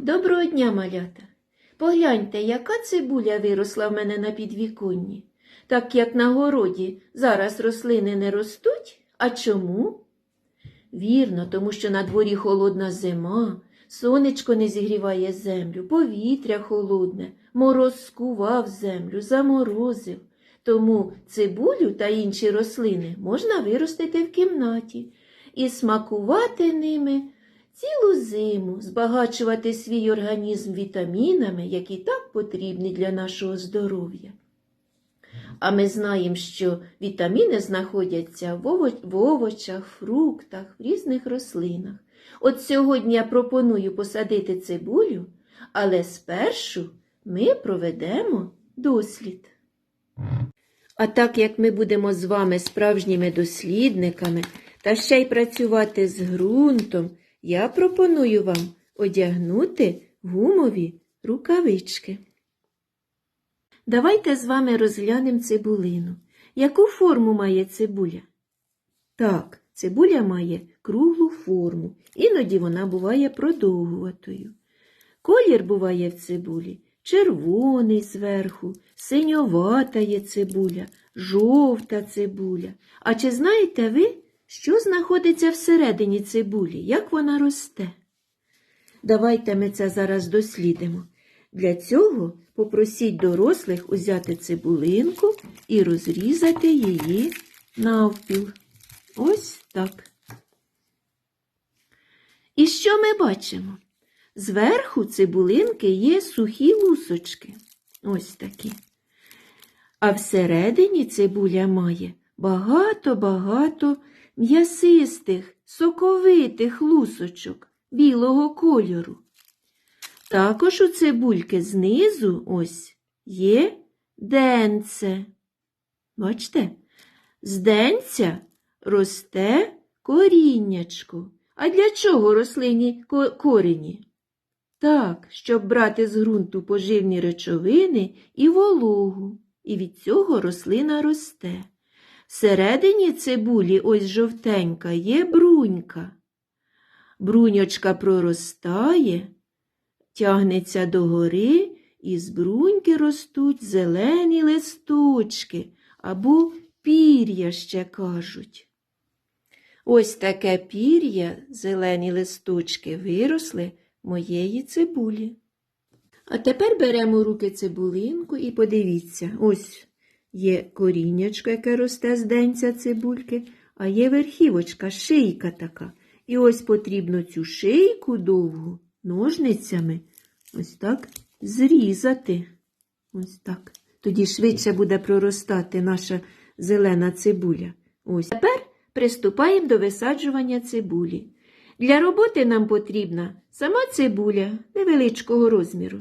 Доброго дня, малята. Погляньте, яка цибуля виросла в мене на підвіконні. Так як на городі зараз рослини не ростуть. А чому? Вірно, тому що на дворі холодна зима, сонечко не зігріває землю, повітря холодне, мороз скував землю, заморозив. Тому цибулю та інші рослини можна виростити в кімнаті і смакувати ними цілу зиму, збагачувати свій організм вітамінами, які так потрібні для нашого здоров'я. А ми знаємо, що вітаміни знаходяться в, овочах, фруктах, в різних рослинах. От сьогодні я пропоную посадити цибулю, але спершу ми проведемо дослід. А так як ми будемо з вами справжніми дослідниками та ще й працювати з ґрунтом, я пропоную вам одягнути гумові рукавички. Давайте з вами розглянемо цибулину. Яку форму має цибуля? Так, цибуля має круглу форму, іноді вона буває продовгуватою. Колір буває в цибулі червоний зверху, синьовата є цибуля, жовта цибуля. А чи знаєте ви, що знаходиться всередині цибулі, як вона росте? Давайте ми це зараз дослідимо. Для цього попросіть дорослих узяти цибулинку і розрізати її навпіл. Ось так. І що ми бачимо? Зверху цибулинки є сухі лусочки. Ось такі. А всередині цибуля має багато-багато м'ясистих, соковитих лусочок білого кольору. Також у цибульки знизу ось є денце. Бачите? З денця росте коріннячко. А для чого рослині ко- корені? Так, щоб брати з ґрунту поживні речовини і вологу, і від цього рослина росте. Всередині цибулі ось жовтенька є брунька. Бруньочка проростає, тягнеться догори, і з бруньки ростуть зелені листочки або пір'я ще кажуть. Ось таке пір'я, зелені листочки виросли моєї цибулі. А тепер беремо в руки цибулинку і подивіться, ось є коріннячко, яке росте з денця цибульки, а є верхівочка, шийка така. І ось потрібно цю шийку довгу ножницями ось так зрізати. Ось так. Тоді швидше буде проростати наша зелена цибуля. Ось. Тепер приступаємо до висаджування цибулі. Для роботи нам потрібна сама цибуля невеличкого розміру.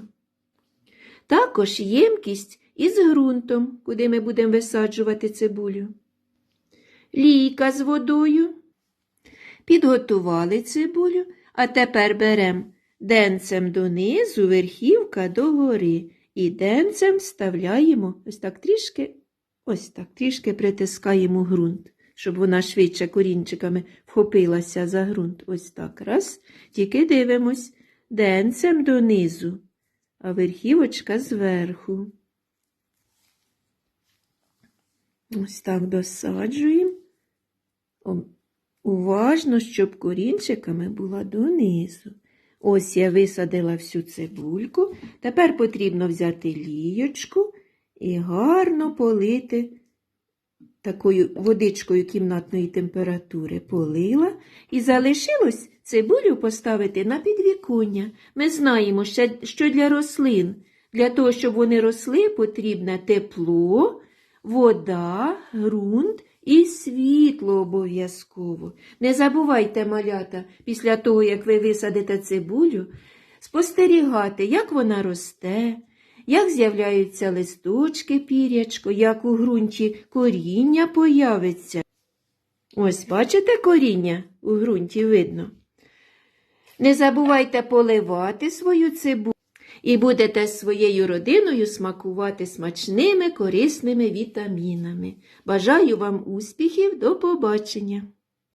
Також ємкість із ґрунтом, куди ми будемо висаджувати цибулю. Лійка з водою. Підготували цибулю, а тепер беремо денцем донизу, верхівка догори. І денцем вставляємо ось так трішки, ось так трішки притискаємо ґрунт, щоб вона швидше корінчиками вхопилася за ґрунт. Ось так. Раз. Тільки дивимось денцем донизу, а верхівочка зверху. Ось так досаджуємо. Уважно, щоб корінчиками була донизу. Ось я висадила всю цибульку. Тепер потрібно взяти лієчку і гарно полити такою водичкою кімнатної температури. Полила і залишилось цибулю поставити на підвіконня. Ми знаємо, що для рослин, для того, щоб вони росли, потрібне тепло, вода, ґрунт і світло обов'язково. Не забувайте, малята, після того, як ви висадите цибулю, спостерігати, як вона росте, як з'являються листочки, пірячко, як у ґрунті коріння появиться. Ось, бачите, коріння у ґрунті видно. Не забувайте поливати свою цибулю і будете своєю родиною смакувати смачними корисними вітамінами. Бажаю вам успіхів, до побачення!